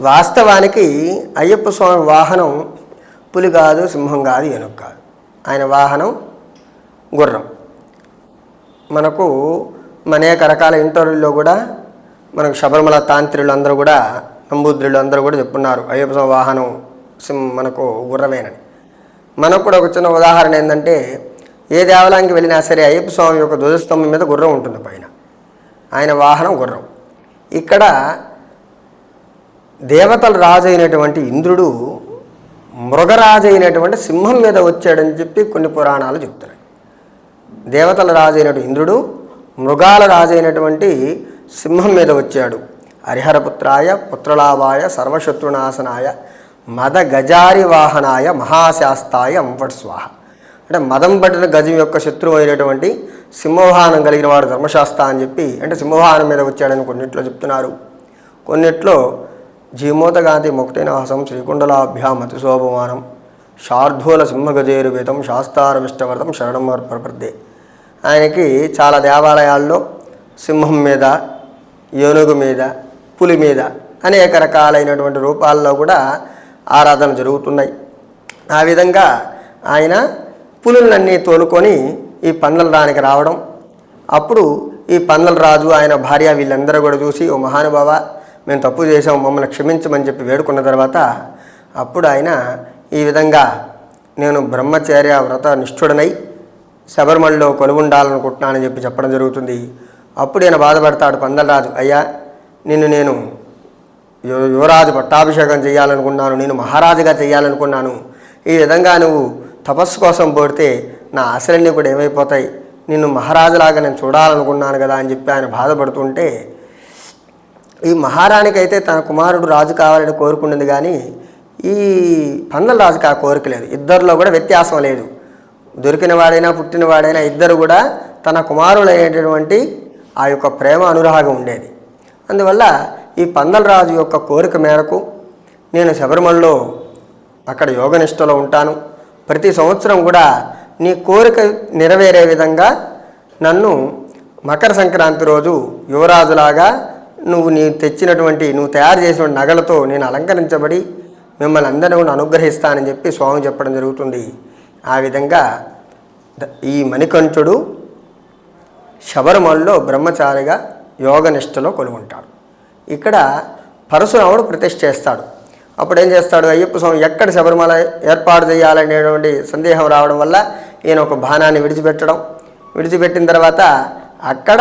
వాస్తవానికి అయ్యప్ప స్వామి వాహనం పులి కాదు సింహం కాదు ఏనుగు కాదు. ఆయన వాహనం గుర్రం. మనకు అనేక రకాల ఇంటర్వ్యూల్లో కూడా మనకు శబరిమల తాంత్రులు అందరూ కూడా నంబూద్రులు అందరూ కూడా చెప్పున్నారు అయ్యప్ప స్వామి వాహనం సింహ మనకు గుర్రమేనని. మనకు కూడా ఒక చిన్న ఉదాహరణ ఏంటంటే ఏ దేవాలయానికి వెళ్ళినా సరే అయ్యప్ప స్వామి యొక్క ధ్వజస్తంభం మీద గుర్రం ఉంటుంది పైన. ఆయన వాహనం గుర్రం. ఇక్కడ దేవతల రాజు అయినటువంటి ఇంద్రుడు మృగరాజు అయినటువంటి సింహం మీద వచ్చాడని చెప్పి కొన్ని పురాణాలు చెప్తున్నాయి. దేవతల రాజు అయినటువంటి ఇంద్రుడు మృగాల రాజు అయినటువంటి సింహం మీద వచ్చాడు. హరిహరపుత్రాయ పుత్రలాభాయ సర్వశత్రునాశనాయ మద గజారి వాహనాయ మహాశాస్తాయ అంపట్ స్వాహ. అంటే మదం పట్టిన గజం యొక్క శత్రువు అయినటువంటి సింహవాహనం కలిగిన వాడు ధర్మశాస్త్ర అని చెప్పి అంటే సింహవాహనం మీద వచ్చాడని కొన్నిట్లో చెప్తున్నారు. కొన్నిట్లో జీమోతగాంతి ముక్తినాశం శ్రీకుండలాభ్యామతి శోభమానం శార్ధూల సింహగజేరువేతం శాస్తారమిష్టవ్రతం శరణం ప్రపద్దే ఆయనకి చాలా దేవాలయాల్లో సింహం మీద ఏనుగు మీద పులి మీద అనేక రకాలైనటువంటి రూపాల్లో కూడా ఆరాధన జరుగుతున్నాయి. ఆ విధంగా ఆయన పులులన్నీ తోలుకొని ఈ పందల రానికి రావడం అప్పుడు ఈ పందల రాజు ఆయన భార్య వీళ్ళందరూ కూడా చూసి ఓ మహానుభావ మేము తప్పు చేసాము మమ్మల్ని క్షమించమని చెప్పి వేడుకున్న తర్వాత అప్పుడు ఆయన ఈ విధంగా నేను బ్రహ్మచర్య వ్రత నిష్ఠుడనై శబరిమలలో కొలువుండాలనుకుంటున్నానని చెప్పి చెప్పడం జరుగుతుంది. అప్పుడు ఈయన బాధపడతాడు పందలరాజు అయ్యా నిన్ను నేను యువరాజు పట్టాభిషేకం చేయాలనుకున్నాను నేను మహారాజుగా చేయాలనుకున్నాను ఈ విధంగా నువ్వు తపస్సు కోసం పోడితే నా ఆశలన్నీ కూడా ఏమైపోతాయి. నిన్ను మహారాజులాగా నేను చూడాలనుకున్నాను కదా అని చెప్పి ఆయన బాధపడుతుంటే ఈ మహారాణికైతే తన కుమారుడు రాజు కావాలని కోరుకున్నది కానీ ఈ పందల రాజుకి ఆ కోరిక లేదు. ఇద్దరిలో కూడా వ్యత్యాసం లేదు. దొరికిన వాడైనా పుట్టిన వాడైనా ఇద్దరు కూడా తన కుమారులైనటువంటి ఆ యొక్క ప్రేమ అనురాగం ఉండేది. అందువల్ల ఈ పందల రాజు యొక్క కోరిక మేరకు నేను శబరిమలలో అక్కడ యోగనిష్టలో ఉంటాను. ప్రతి సంవత్సరం కూడా నీ కోరిక నెరవేరే విధంగా నన్ను మకర సంక్రాంతి రోజు యువరాజులాగా నువ్వు నీ తెచ్చినటువంటి నువ్వు తయారు చేసిన నగలతో నేను అలంకరించబడి మిమ్మల్ని అందరిని కూడా అనుగ్రహిస్తానని చెప్పి స్వామి చెప్పడం జరుగుతుంది. ఆ విధంగా ఈ మణికంఠుడు శబరిమలలో బ్రహ్మచారిగా యోగనిష్టలో కొలుగుంటాడు ఇక్కడ పరశురాముడు ప్రతిష్ఠ చేస్తాడు. అప్పుడు ఏం చేస్తాడు అయ్యప్ప స్వామి ఎక్కడ శబరిమల ఏర్పాటు చేయాలనేటువంటి సందేహం రావడం వల్ల ఈయన ఒక బాణాన్ని విడిచిపెట్టడం. విడిచిపెట్టిన తర్వాత అక్కడ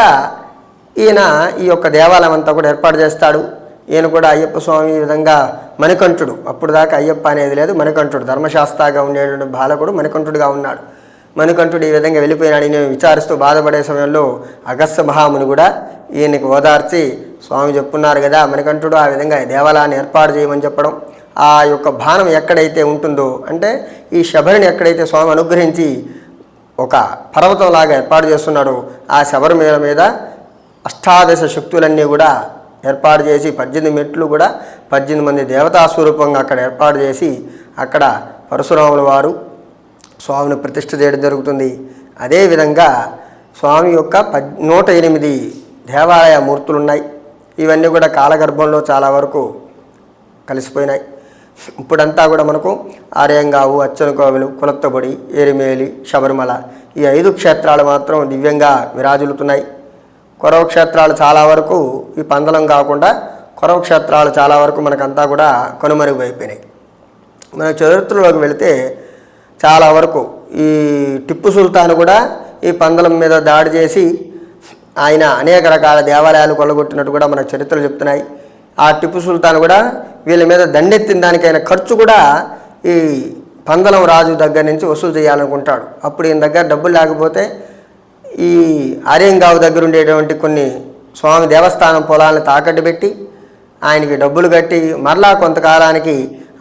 ఈయన ఈ యొక్క దేవాలయం అంతా కూడా ఏర్పాటు చేస్తాడు. ఈయన కూడా అయ్యప్ప స్వామి ఈ విధంగా మణికంఠుడు. అప్పుడు దాకా అయ్యప్ప అనేది లేదు మణికంఠుడు. ధర్మశాస్త్రగా ఉండేటువంటి బాలకుడు మణికంఠుడుగా ఉన్నాడు. మణికంఠుడు ఈ విధంగా వెళ్ళిపోయినాడు నేను విచారిస్తూ బాధపడే సమయంలో అగస్త్య మహాముని కూడా ఈయనకి ఓదార్చి స్వామి చెప్పున్నారు కదా మణికంఠుడు ఆ విధంగా దేవాలయాన్ని ఏర్పాటు చేయమని చెప్పడం ఆ యొక్క బాణం ఎక్కడైతే ఉంటుందో అంటే ఈ శబరిని ఎక్కడైతే స్వామి అనుగ్రహించి ఒక పర్వతంలాగా ఏర్పాటు చేస్తున్నాడో ఆ శబరి మీద మీద అష్టాదశ శక్తులన్నీ కూడా ఏర్పాటు చేసి పద్దెనిమిది మెట్లు కూడా పద్దెనిమిది మంది దేవతా స్వరూపంగా అక్కడ ఏర్పాటు చేసి అక్కడ పరశురాముల వారు స్వామిని ప్రతిష్ఠ చేయడం జరుగుతుంది. అదేవిధంగా స్వామి యొక్క పద్ నూట ఎనిమిది దేవాలయ మూర్తులు ఉన్నాయి ఇవన్నీ కూడా కాలగర్భంలో చాలా వరకు కలిసిపోయినాయి. ఇప్పుడంతా కూడా మనకు ఆర్యంగావు అచ్చనకోవిలు కులత్తబడి ఎరిమేలి శబరిమల ఈ ఐదు క్షేత్రాలు మాత్రం దివ్యంగా విరాజులుతున్నాయి కొరవ క్షేత్రాలు చాలా వరకు ఈ పందలం కాకుండా కొరవ క్షేత్రాలు చాలా వరకు మనకంతా కూడా కనుమరుగైపోయినాయి మన చరిత్రలోకి వెళితే చాలా వరకు ఈ టిప్పు సుల్తాన్ కూడా ఈ పందలం మీద దాడి చేసి ఆయన అనేక రకాల దేవాలయాలు కొల్లగొట్టినట్టు కూడా మన చరిత్రలు చెప్తున్నాయి. ఆ టిప్పు సుల్తాన్ కూడా వీళ్ళ మీద దండెత్తిన దానికైన ఖర్చు కూడా ఈ పందలం రాజు దగ్గర నుంచి వసూలు చేయాలనుకుంటాడు. అప్పుడు ఈయన దగ్గర డబ్బులు లేకపోతే ఈ ఆర్యంగావు దగ్గర ఉండేటువంటి కొన్ని స్వామి దేవస్థానం పొలాలను తాకట్టు పెట్టి ఆయనకి డబ్బులు కట్టి మరలా కొంతకాలానికి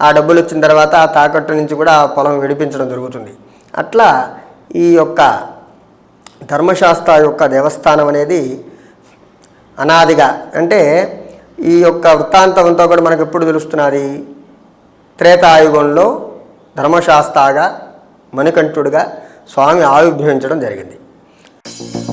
ఆ డబ్బులు వచ్చిన తర్వాత ఆ తాకట్టు నుంచి కూడా ఆ పొలం విడిపించడం జరుగుతుంది. అట్లా ఈ యొక్క ధర్మశాస్త్ర యొక్క దేవస్థానం అనేది అనాదిగా అంటే ఈ యొక్క వృత్తాంతం అంతా కూడా మనకు ఎప్పుడు తెలుస్తున్నది? త్రేతాయుగంలో ధర్మశాస్త్రగా మణికంఠుడిగా స్వామి ఆవిర్భవించడం జరిగింది. you